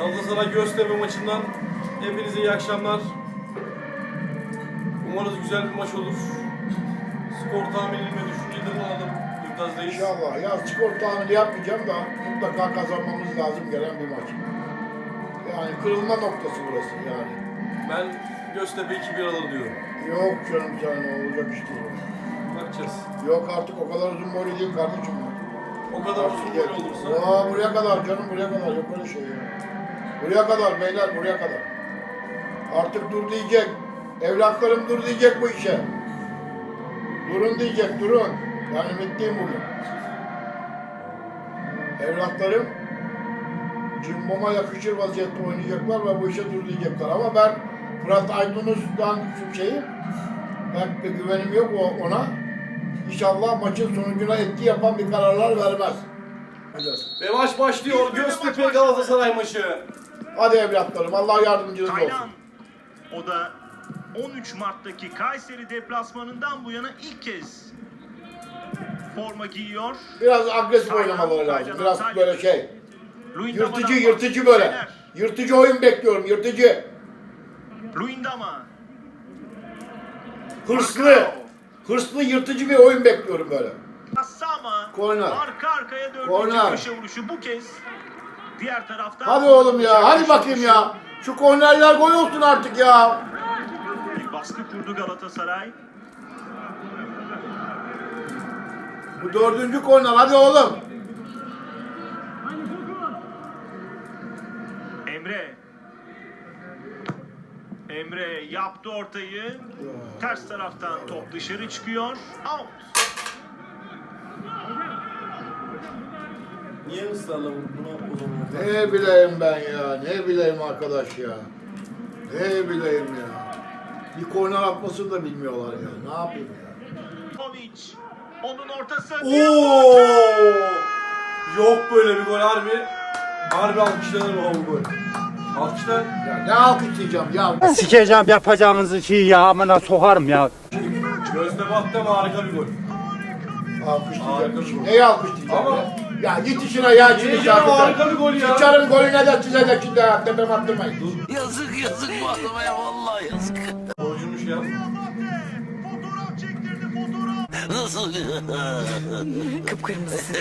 Galatasaray Göztepe maçından hepinize iyi akşamlar. Umarız güzel bir maç olur. Skor tahminini ve düşüncelerini alalım. Mümtaz'dayız. İnşallah. Ya skor tahmini yapmayacağım da mutlaka kazanmamız lazım gelen bir maç. Yani kırılma noktası burası yani. Ben Göztepe 2-1 alır diyorum. Yok canım canım olacak iş değil. Bakacağız. Yok artık o kadar uzun boylu değil kardeşim. O kadar uzun gel. olursa Aa, buraya kadar canım buraya kadar yok öyle şey ya. Buraya kadar beyler buraya kadar. Artık dur diyecek. Evlatlarım dur diyecek bu işe. Durun diyecek durun. Ben ümitliyim bugün. Evlatlarım cimboma yakışır vaziyette oynayacaklar ve bu işe dur diyecekler. Ama ben Fırat Aydınus'tan şeyim ben bir güvenim yok o- ona. İnşallah maçın sonucuna etki yapan bir kararlar vermez. Hadi. Ve maç başlıyor. Göztepe Galatasaray maçı. Hadi evlatlarım Allah yardımcınız Taylan. olsun. O da 13 Mart'taki Kayseri deplasmanından bu yana ilk kez forma giyiyor. Biraz agresif Taylan, oynamaları lazım. Taylan, Biraz Taylan. böyle şey. Yırtıcı yırtıcı böyle. Fener. Yırtıcı oyun bekliyorum yırtıcı. Luyendama. Hırslı. Hırslı yırtıcı bir oyun bekliyorum böyle. Sama. Korner. Arka arkaya dördüncü Korner. köşe vuruşu bu kez. Diğer taraftan. Hadi oğlum ya hadi bakayım ya. Şu kornerler gol olsun artık ya. Bir baskı kurdu Galatasaray. Bu dördüncü korner hadi oğlum. Emre. Emre yaptı ortayı. Ters taraftan top dışarı çıkıyor. Out. Niye ısrarla buna o zaman? Ne bileyim ben ya ne bileyim arkadaş ya. Ne bileyim ya. Bir korner atmasını da bilmiyorlar ya. Ne yapayım ya. Kovic. Onun ortası. Oo! Yok böyle bir gol harbi. Harbi alkışlanır bu gol. Alkışlar. Ya ne alkışlayacağım ya. Sikeceğim yapacağınızı şey ya amına sokarım ya. Gözde battı ama harika bir gol. Alkışlayacağım. Neyi alkışlayacağım Ama- ya? Ya git işine ya şimdi bir gol ya. Sıçarım golüne de size de şimdi ya. Tepem attırmayın. Yazık yazık bu adama ya vallahi yazık. Ya. Fotoğraf çektirdi fotoğraf. Nasıl? Kıpkırmızısın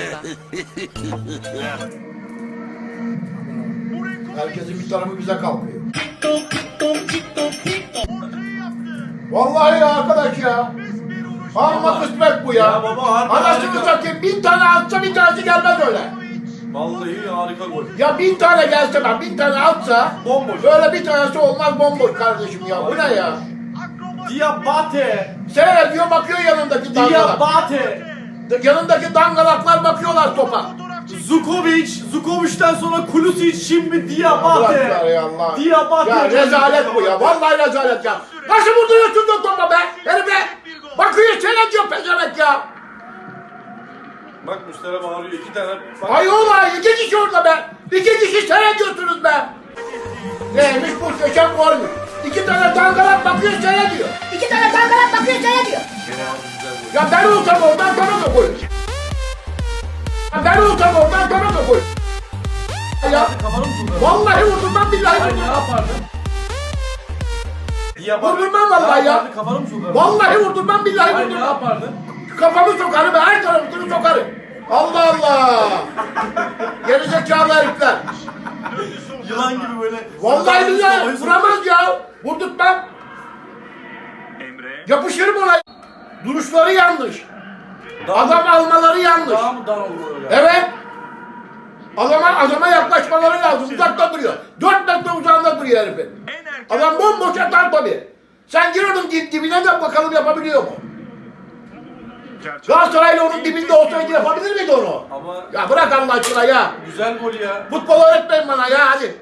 Herkesin bir tarafı bize kalkıyor. Vallahi ya arkadaş ya. Amma kısmet bu ya. Ya baba, harbi Anasını harika. satayım bin tane atsa bir tanesi gelmez öyle. Vallahi harika gol. Ya bin tane gelse ben bin tane atsa Bomboş. böyle bir tanesi olmaz bomboş kardeşim ya. Bu ne ya? Diabate. Seyrediyor bakıyor yanındaki dangalak. Diabate. Yanındaki dangalaklar bakıyorlar topa. Zukovic. Zukovic'ten sonra Kulisic şimdi Diabate. ya Allah. Diabate. Ya rezalet bu ya. Vallahi rezalet ya. Nasıl vurduruyorsun da topa be? Herife. Bakıyor seyrediyor pezevenk ya. Bak Müşteri bağırıyor. iki tane. Bak. Ay ola iki kişi orada be. İki kişi seyrediyorsunuz be. Neymiş bu köşem golmüş. İki tane dangalak bakıyor seyrediyor. İki tane dangalak bakıyor seyrediyor. Ya ben olsam oradan bana da koy. Ya ben olsam oradan bana da koy. Ya vallahi vurdum ben billahi Ay ne vurdum. Yapardın? Ben vallahi ya. yapardın? Kafanı mı sokardın? Vallahi vurdum ben billahi Ay ne vurdum. yapardın? Kafamı sokarım her tarafını sokarım. Allah Allah. Gerizekalı herifler. Yılan gibi böyle. Vallahi billahi vuramaz ya. Vurdurtmam. Emre. Yapışırım ona. Duruşları yanlış. Daha- Adam almaları yanlış. Daha mı dar oldu öyle? Evet. Adama adama yaklaşmaları lazım. Uzakta duruyor. Dört metre uzağında duruyor herifin. Adam bomboş atar tabii. Sen gir onun dip- dibine de bakalım yapabiliyor mu? Galatasaraylı onun dibinde olsaydı yapabilir miydi onu? Ama Ya bırak Allah aşkına ya. güzel gol ya. Futbol öğretmeyin bana ya hadi.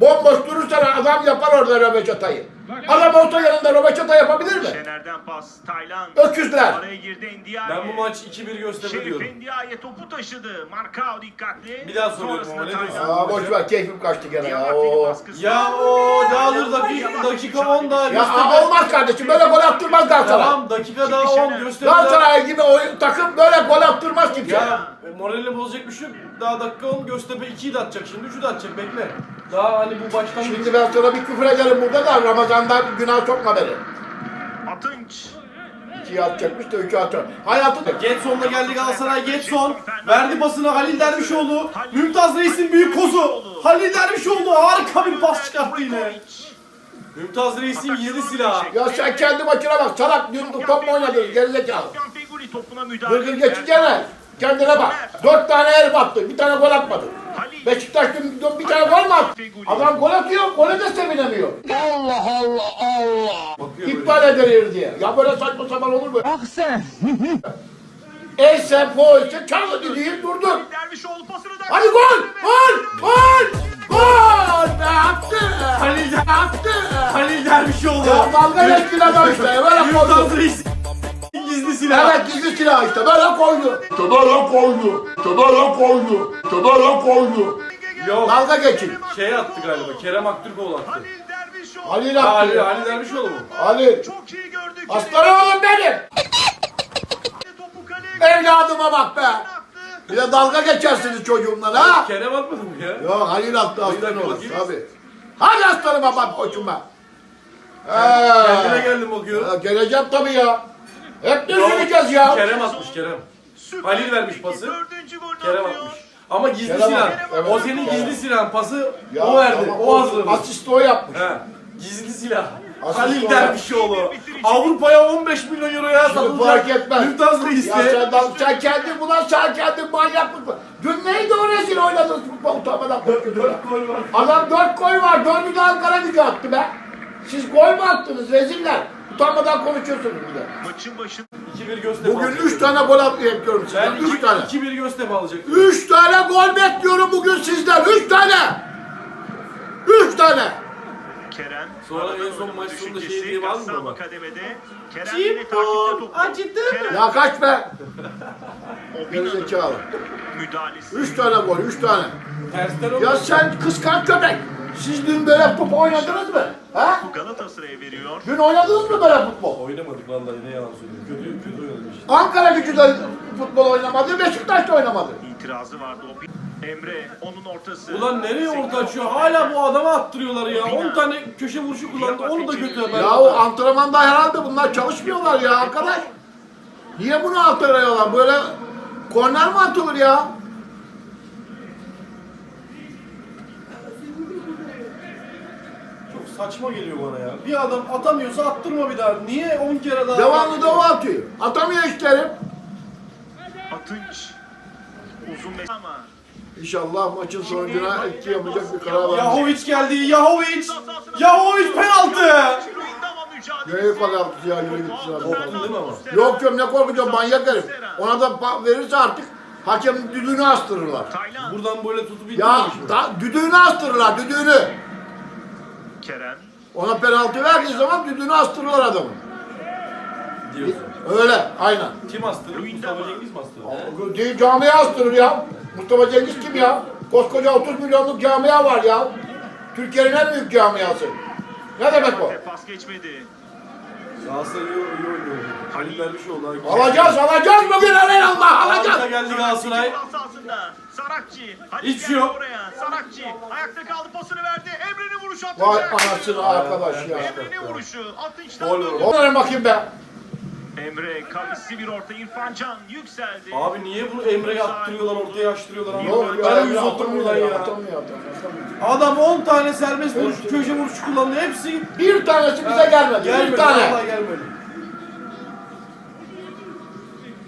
Bomboş durursa adam yapar orada röveşatayı. Adam olsa yanında röveşata yapabilir mi? Şener'den pas. Taylan. Öküzler. Araya girdi Ndiaye. Ben bu maç 2-1 Göztepe Şerif diyorum. Ndiaye topu taşıdı. Markao dikkatli. Bir daha soruyorum ama ne diyorsun? Aa boş ver keyfim kaçtı gene ya. Oo. Ya o dağılır da bir dakika 10 daha Ya aa, olmaz kardeşim böyle gol attırmaz Galatasaray. Tamam dakika daha 10 Göztepe daha. Galatasaray gibi oyun takım böyle gol attırmaz kimse. Ya moralini bozacak bir şey yok. Daha dakika 10 Göztepe 2'yi de atacak şimdi 3'ü de atacak bekle. Daha hani bu baştan Şimdi ben sana bir küfür ederim burada da Ramazan'da günah sokma beni. Atınç. İkiyi atacakmış da üçü atacak. Hayatı Getson'la geldi Galatasaray. Getson verdi pasını Halil Dervişoğlu. Mümtaz Reis'in büyük kozu. Halil Dervişoğlu harika bir pas çıkarttı yine. Mümtaz Reis'in yedi silahı. Ya sen kendi maçına bak. Salak dün top mu oynadın? Gerizekalı. Gırgır geçeceğine. Kendine bak. Dört tane herif attı. Bir tane gol atmadı. Beşiktaş dün, dün bir tane gol mü attı? Adam gol atıyor. Gole de sevinemiyor. Bakıyor böyle. İptal edilir diye. Ya böyle saçma sapan olur mu? Bak sen. Eyse foyse çalı dediğin durdun. Dervişoğlu pasını da. Hadi gol! Gol! Gol! Gol! Ne attı? Halil, Attı! Halil Dervişoğlu. Ya dalga geçtin adam işte. Böyle Mümtaz koydu. Reis'in gizli silahı. Evet gizli silah işte. Böyle koydu. İşte böyle koydu. İşte böyle koydu. İşte böyle koydu. Yok. Dalga geçin. Şey attı galiba. Kerem Aktürkoğlu attı. Halil Dervişoğlu. Halil Ha, Halil, attı. Halil Dervişoğlu mu? Halil. Çok iyi gördük. Aslan oğlum benim. Topu kaleye Evladıma bak be. Bir de dalga geçersiniz çocuğumla ha. Kerem atmadı mı ya? Yok Halil attı aslan oğlum tabii. Hadi aslanıma bak koçuma. Kendine geldim bakıyorum. geleceğim tabii ya. Hep de üzüleceğiz ya. Kerem atmış Kerem. Süper Halil vermiş pası. Kerem atıyor. atmış. Ama gizli Kerem silah. atmış, evet. O senin gizli silahın. Pası Ya, o verdi. tamam, o hazırladı. Asisti o yapmış. He. Gizli silah. Asist Halil o Dervişoğlu. Avrupa'ya 15 milyon euroya Şimdi satılacak. fark etmez. Mümtaz Ya Reis'te. sen, dal- sen kendin buna sen kendin manyaklık mı? Dün neydi o rezil oynadınız futbol utanmadan. Dört gol var. Adam dört gol var. Dördü de Ankara gücü attı be. Siz gol mü attınız reziller? Utanmadan konuşuyorsunuz bir de. Maçın başında 2-1 Göztepe Bugün alacak. üç tane gol at bekliyorum Ben sizden. Üç tane. 2-1 Göztepe alacak. Üç tane gol bekliyorum bugün sizden. Üç tane. Üç tane. Kerem. Sonra aradan en son oynama maç sonunda düşüncesi, şey diye var mı Gassama baba? kademede. Kerem yine takipte topu. Kerem. Ya kaç be? Obina'nın Gerizekalı. müdahalesi. Üç tane gol. Üç tane. Tersten Ya sen kıskanç köpek. Siz dün böyle top oynadınız mı? Ha? Galatasaray'a veriyor. Dün oynadınız mı böyle futbol? Oynamadık vallahi ne yalan söyleyeyim. Kötü kötü oynadık işte. Ankara gücü de futbol oynamadı, Beşiktaş da oynamadı. İtirazı vardı o. Emre onun ortası. Ulan nereye orta açıyor? Hala bu adama attırıyorlar ya. 10 tane köşe vuruşu kullandı. Onu da götü hemen. Ya o antrenmanda herhalde bunlar çalışmıyorlar ya arkadaş. Niye bunu attırıyorlar? Böyle korner mi atılır ya? Çok saçma geliyor bana ya. Bir adam atamıyorsa attırma bir daha. Niye 10 kere daha? Devamlı da o atıyor. Atamıyor işte herif. Atınç. Uzun mesafe ama. İnşallah maçın sonucuna etki yapacak bir karar var. Yahovic geldi. Yahovic. Yahovic penaltı. Neye kadar ya yürü git sıra. Korktun değil mi ama? Yok yok ne korkacağım manyak herif. Ona da pa- verirse artık hakem düdüğünü astırırlar. Buradan böyle tutup Ya ittirmemiş mi? da, düdüğünü astırırlar düdüğünü. Kerem. Ona penaltı verdiği zaman düdüğünü astırırlar adamı. Diyorsun. Öyle aynen. Kim astırır? Mustafa Cengiz mi astırır? Değil camiye astırır ya. Mustafa Cengiz kim ya? Koskoca 30 milyonluk camia var ya. Türkiye'nin en büyük camiası. Ne demek o? Pas geçmedi. Galatasaray iyi, iyi oynuyor. Halil Dervişoğlu. Alacağız alacağız bugün Allah Harika alacağız. geldi Galatasaray. Ceza sahasında. Sarakçı. Halil Hiçbir şey geldi yok. Oraya. Sarakçı. Ayakta kaldı pasını verdi. Emre'nin vuruşu attı. Vay anasını arkadaş ya. Emre'nin vuruşu. Atınç'tan Gol döndü. Onlara bakayım be. Emre kavisli bir orta İrfan Can yükseldi. Abi niye bunu Emre'ye attırıyorlar, ortaya açtırıyorlar anlamadım. ya, Ben yüz ya otur atamıyor buradan ya. Atamıyor. Adam 10 tane serbest vuruş, köşe vuruşu kullandı. Hepsi Bir tanesi bize gelmedi. gelmedi. Bir tane. Vallahi gelmedi.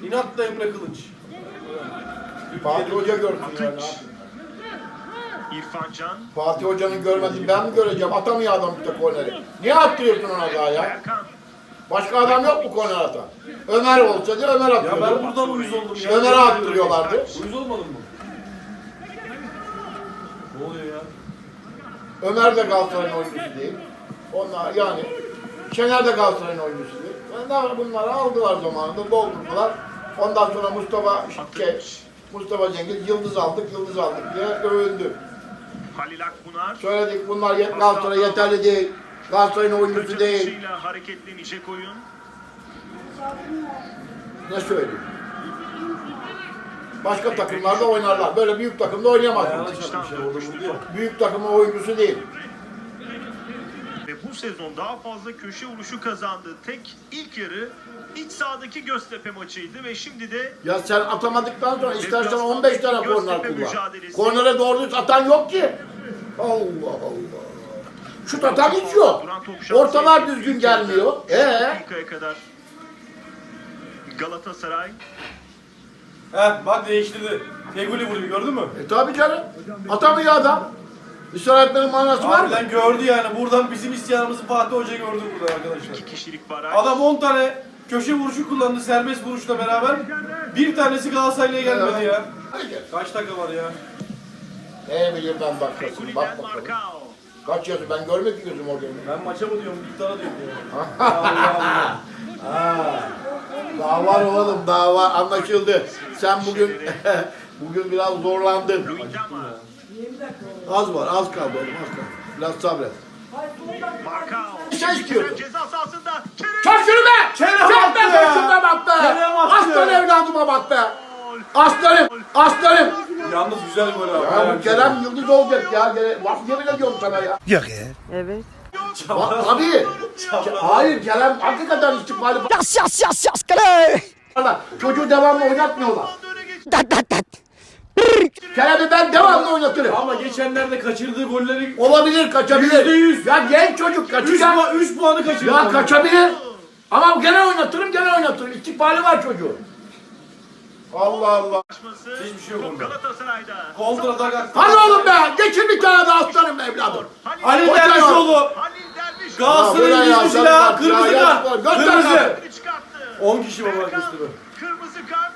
İnat da Emre Kılıç. Fatih Hoca görsün ya. ne Atınç. yapayım? İrfan Can. Fatih Hoca'nın görmediğini ben mi göreceğim? Atamıyor adam işte korneri. Niye attırıyorsun ona daha ya? Erkan. Başka adam yok mu korner atan? Ömer olsaydı Ömer Ya atıyordu. ben buradan uyuz oldum ya. Ömer'e attırıyorlardı. Uyuz olmadın mı? Ne oluyor ya? Ömer de Galatasaray'ın oyuncusu değil. Onlar yani Şener de Galatasaray'ın oyuncusu değil. Bunlar bunları aldılar zamanında doldurdular. Ondan sonra Mustafa şey, Mustafa Cengiz yıldız aldık, yıldız aldık diye övündü. Halil Akbunar. Söyledik bunlar yet- Galatasaray yeterli değil. Galatasaray'ın oyuncusu değil. hareketlenecek oyun. Ne söyleyeyim? Başka takımlarda oynarlar. Böyle büyük takımda oynayamaz. Vurdu ya. Büyük takımın oyuncusu değil. Ve bu sezon daha fazla köşe vuruşu kazandığı tek ilk yarı iç sahadaki Göztepe maçıydı ve şimdi de Ya sen atamadıktan sonra istersen 15 tane korner kullan. Kornere doğru düz atan yok ki. Allah Allah. Şut atan hiç yok. Ortalar düzgün gelmiyor. Ee? kadar Galatasaray Heh bak değiştirdi. Feguli vuruyor gördün mü? E tabi canım. Atamıyor adam. İşaretlerin manası var mı? Harbiden gördü yani. Buradan bizim isyanımızı Fatih Hoca gördü burada arkadaşlar. iki kişilik baraj. Adam 10 tane köşe vuruşu kullandı serbest vuruşla beraber. Bir tanesi Galatasaray'a gelmedi ya. Kaç dakika var ya? Ne bileyim ben bakmasın. Fegüli'den Bak bakalım. Marcao. Kaç yazı ben görmek ki gözüm orada. Ben maça mı diyorum, iftara diyorum. Allah Allah. Ha. Daha var oğlum daha var anlaşıldı. Sen bugün bugün biraz zorlandın. Az var az kaldı oğlum az kaldı. Biraz sabret. Şey istiyorum. Ceza sahasında. Çak şunu be! Kerem attı be ya! koşuma bak be! Kerem attı! Aslan evladıma bak be! Aslanım! Aslanım! Yalnız güzel gol abi. Ya bu Kerem Yıldız olacak ya. Gene, bak yemin ediyorum sana ya. Evet. Bak abi. Ke- Hayır Kerem hakikaten istikbali Yas yas yas yas kale. Çocuğu devamlı oynatmıyorlar. Dat dat dat. Kerem'i ben devamlı oynatırım. Ama geçenlerde kaçırdığı golleri Olabilir kaçabilir. Yüzde yüz. Ya genç çocuk 3, kaçacak. puan, 3 puanı kaçırdı. Ya kaçabilir. Ama gene oynatırım gene oynatırım. İstikbali var çocuğun. Allah Allah. Hiçbir şey yok. Galatasaray'da. Kontratak attı. Hadi oğlum be. Geçin bir tane daha aslanım evladım. Ali Hoca. Dervişoğlu. Galatasaray'ın ya, kart ya, Kırmızı kart. Kırmızı. kartı. Biri çıkarttı. 10 kişi baba gösterdi. Kırmızı kart.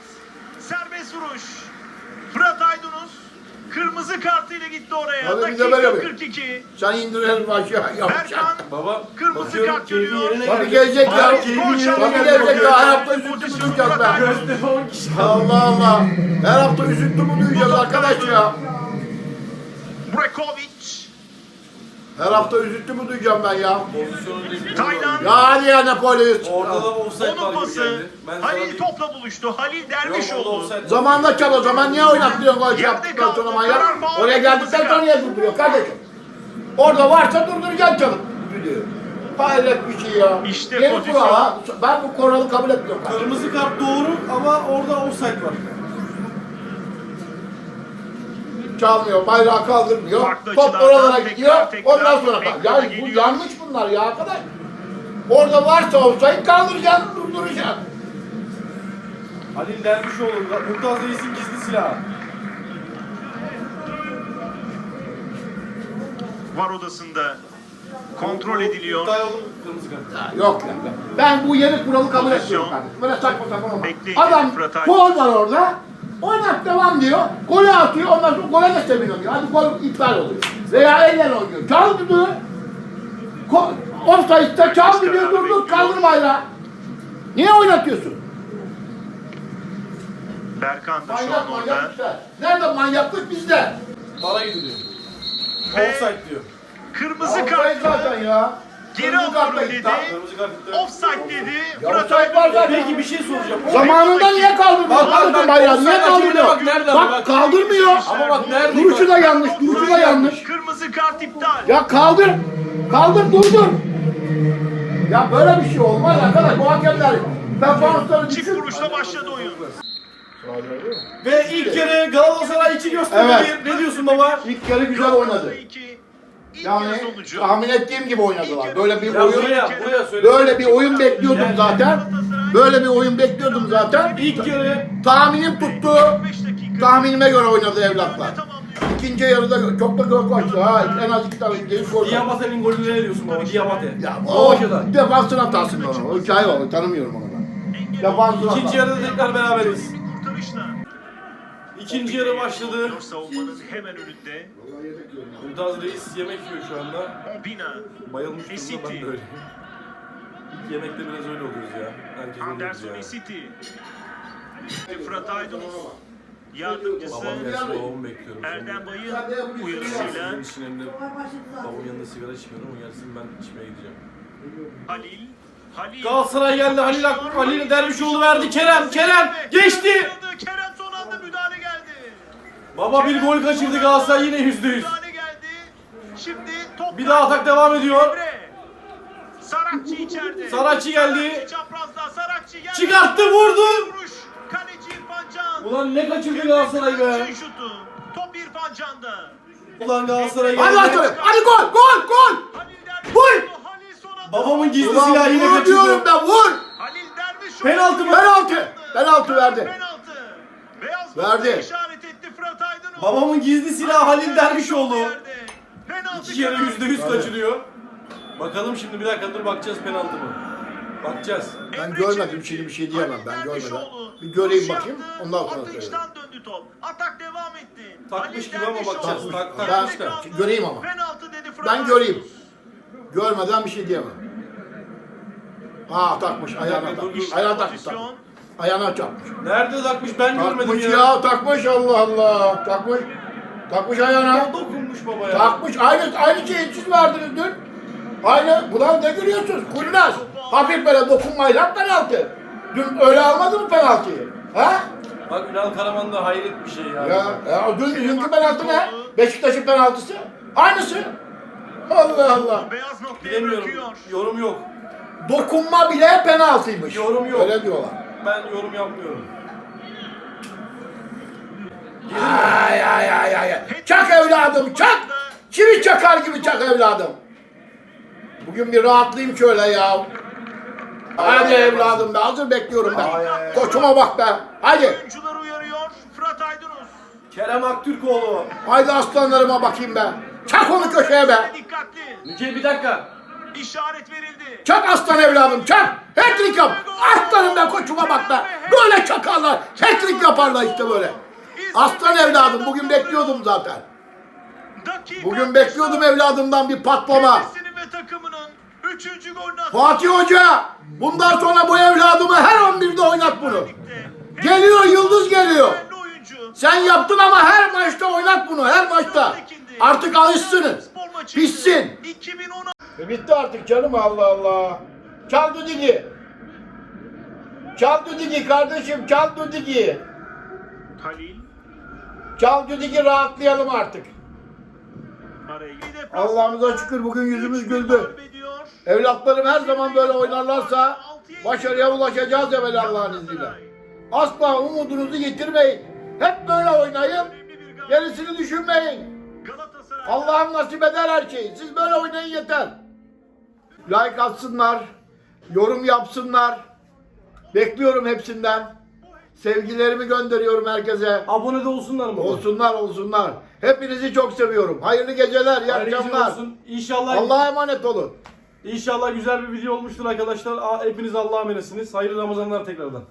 Serbest vuruş. Fırat Aydınus. Kırmızı kartıyla gitti oraya. Hadi bir de Dakika böyle bir. 42. Sen indirelim aşağı Berkan. yapacak. Baba Kırmızı bakıyorum kart keyfi görüyor. yerine Tabii geldi. gelecek ya. Abi, keyfi yerine Tabii gelecek ya. Her hafta Pozisyon üzüntümü duyacağız. Aydınus. Göztepe 10 kişi. Allah Allah. Her hafta üzüntümü duyacağız arkadaş ya. Brekovic. Her hafta üzüntümü duyacağım ben ya. Taylan. Ya hadi ya Napoli'yiz. Orada da offside var Onun gibi pası. geldi. Ben sana Halil diyeyim. topla buluştu. Halil Yok, orada Dervişoğlu. offside var. Zamanla çal o zaman niye oynattırıyorsun gol yaptıktan sonra manyak? Oraya geldikten sonra niye durduruyor kardeşim? Orada varsa durduracaksın çalıp düdüğü. Hayret bir şey ya. İşte Yeni pozisyon. kural ha. Ben bu kuralı kabul etmiyorum. kardeşim. Kırmızı kart doğru ama orada offside var. Çalmıyor, bayrağı kaldırmıyor. Farklı Top oralara tekrar gidiyor. tekrar Ondan sonra tekrar yani bu geliyor. yanlış bunlar ya arkadaş. Orada varsa olsaydı kaldıracaksın, durduracaksın. Halil Dervişoğlu, Mümtaz Reis'in gizli silahı. Var odasında. Kontrol ediliyor. İptal oldu kırmızı kart. Ya yok ya. Ben bu yeni kuralı kabul etmiyorum kardeşim. Böyle saçma sapan olmaz. Adam gol var orada. Oynat devam diyor. Golü atıyor. Ondan sonra gole de seviniyor. diyor. Hadi gol iptal oluyor. Veya eller oynuyor. Çal düdüğü. Ko- Offside'da çal düdüğü durdur. Kaldır bayrağı. Niye oynatıyorsun? Berkan da şu an orada. manyak işler. Nerede manyaklık bizde? Para gidiyor. Offside diyor. Kırmızı Offside kart. zaten ya. Geri alıyorum dedi. Offside dedi. Ya Fırat Aydın. Peki bir şey soracağım. Zamanında niye kaldırmıyor? Bak, bak, bak, bayrağı. Niye kaldırmıyor? bak, nerede ama Bak bak. kaldırmıyor. Ama bak nerede? Duruşu da yanlış. Duruşu da yanlış. Kırmızı kart iptal. Ya kaldır. Kaldır durdur. Ya böyle bir şey olmaz arkadaş. Bu hakemler performansları Çift vuruşla başladı oyun. Ve ilk kere Galatasaray içi gösterdi. Evet. Ne diyorsun baba? İlk yarı güzel oynadı. İki. İlk Yani yarı sonucu. tahmin ettiğim gibi oynadılar. Böyle bir Ya oyun buraya, buraya söyle. böyle bir oyun bekliyordum zaten. Böyle bir oyun bekliyordum zaten. İlk yarı Tahminim tuttu. 5 dakika. Tahminime göre oynadı evlatlar. Tamamlıyor. İkinci yarıda çok da gol koştu. Ha, en az iki tane gol koştu. Diabate'nin golünü ne diyorsun baba? Diabate. Ya O o hocadan. defansın hatası mı o? Hikaye o. Tanımıyorum onu ben. Defansın İkinci hatası. yarıda tekrar beraberiz. Kurtarışla. İkinci yarı başladı. Savunmanın hemen önünde. Mümtaz Reis yemek yiyor şu anda. Bayılmış durumda ben de öyle. İlk yemekte biraz öyle oluyoruz ya. Herkes Anderson ya. Esiti. Fırat Aydınus. Yardımcısı Babam gelsin babamı bekliyorum. Erdem Bay'ın Sizin uyarısıyla için hem de babamın yanında sigara içmiyorum. O gelsin ben içmeye gideceğim. Halil. Halil. Galatasaray geldi. Halil Halil Dervişoğlu verdi. Kerem. Kerem. Geçti. Kerem Baba bir gol kaçırdı Galatasaray yine yüzde yüz. Şimdi top Bir daha atak devam ediyor. Emre. Saratçı içeride. Saratçı geldi. Saratçı çaprazda. Saratçı geldi. Çıkarttı vurdu. Vuruş. Kaleci İrfan Can. Ulan ne kaçırdı Galatasaray be. Şutu. Top İrfan Can'da. Ulan Galatasaray Hadi geldi. lan hadi gol gol gol. Vur! Babamın gizli Ulan silahı yine vur diyorum kaçırdı. ben vur. Halil Derviş. Penaltı mı? Penaltı. Penaltı verdi. Penaltı. Beyaz Verdi. verdi. işaret etti Fırat Aydınov. Babamın gizli silahı Halil Dervişoğlu. Penaltı İki kere yüzde yüz kaçırıyor. Bakalım şimdi bir dakika dur bakacağız penaltı mı? Bakacağız. Ben görmedim şimdi bir şey diyemem ben görmeden. Bir göreyim bakayım, ondan sonra söyleyeyim. Atıştan döndü top. Atak devam etti. Takmış gibi ama bakacağız. Tak- Ben- takmış da. Kaldı. göreyim ama. Penaltı dedi Fırat Ben göreyim. Görmeden bir şey diyemem. Ha takmış ayağına takmış. Ayağına takmış. Takmış. Ayağına çarpmış. Nerede takmış ben görmedim Takmış ya. ya takmış Allah Allah. Takmış. Takmış ayağına. Ya dokunmuş baba ya. Takmış aynı aynı şeyi siz verdiniz dün. Aynı. Ulan ne gülüyorsunuz? Kurnaz. Hafif böyle dokunmayla penaltı. Dün öyle almadı mı penaltıyı? Ha? Bak Ünal Karaman da hayret bir şey ya. Ya, ya dün, dünkü penaltı ne? Beşiktaş'ın penaltısı. Aynısı. Allah Allah. Beyaz noktaya Bilemiyorum. bırakıyor. Yorum yok. Dokunma bile penaltıymış. Yorum yok. Öyle diyorlar. Ben yorum yapmıyorum. Ay ay ay ay. Çak evladım çak. Çivi çakar gibi çak evladım. Bugün bir rahatlayayım şöyle ya. Hadi evladım be hazır bekliyorum ben. Koçuma bak be. Hadi. Oyuncular uyarıyor. Fırat Aydınus. Kerem Aktürkoğlu. Haydi aslanlarıma bakayım be. Çak onu köşeye be. Dikkatli. Bir dakika. İşaret verildi. Çak aslan evladım çak. Hat-trick yap. Aslanım be koçuma bak be. Böyle çakarlar. Hat-trick yaparlar işte böyle. Aslan evladım bugün bekliyordum zaten. Bugün bekliyordum evladımdan bir patlama. Kendisinin ve takımının 3. golünü attı. Fatih Hoca bundan sonra bu evladımı her 11'de oynat bunu. Geliyor yıldız geliyor. Sen yaptın ama her maçta oynat bunu her maçta. Artık alışsın. Spor maçıydı. Pişsin. 2010 E bitti artık canım Allah Allah. Çal düdüğü. Çal düdüğü kardeşim çal düdüğü. Halil. Çal düdüğü rahatlayalım artık. Allah'ımıza şükür bugün yüzümüz güldü. Evlatlarım her zaman böyle oynarlarsa başarıya ulaşacağız evvel Allah'ın izniyle. Asla umudunuzu yitirmeyin. Hep böyle oynayın. Gerisini düşünmeyin. Allah'ım nasip eder her şeyi. Siz böyle oynayın yeter. Like atsınlar. Yorum yapsınlar. Bekliyorum hepsinden. Sevgilerimi gönderiyorum herkese. Abone de olsunlar mı? Olsunlar olsunlar. Hepinizi çok seviyorum. Hayırlı geceler, iyi Hayırlı geceler akşamlar. olsun. İnşallah Allah'a emanet olun. İnşallah güzel bir video olmuştur arkadaşlar. Aa, Hepiniz Allah'a emanetsiniz. Hayırlı Ramazanlar tekrardan.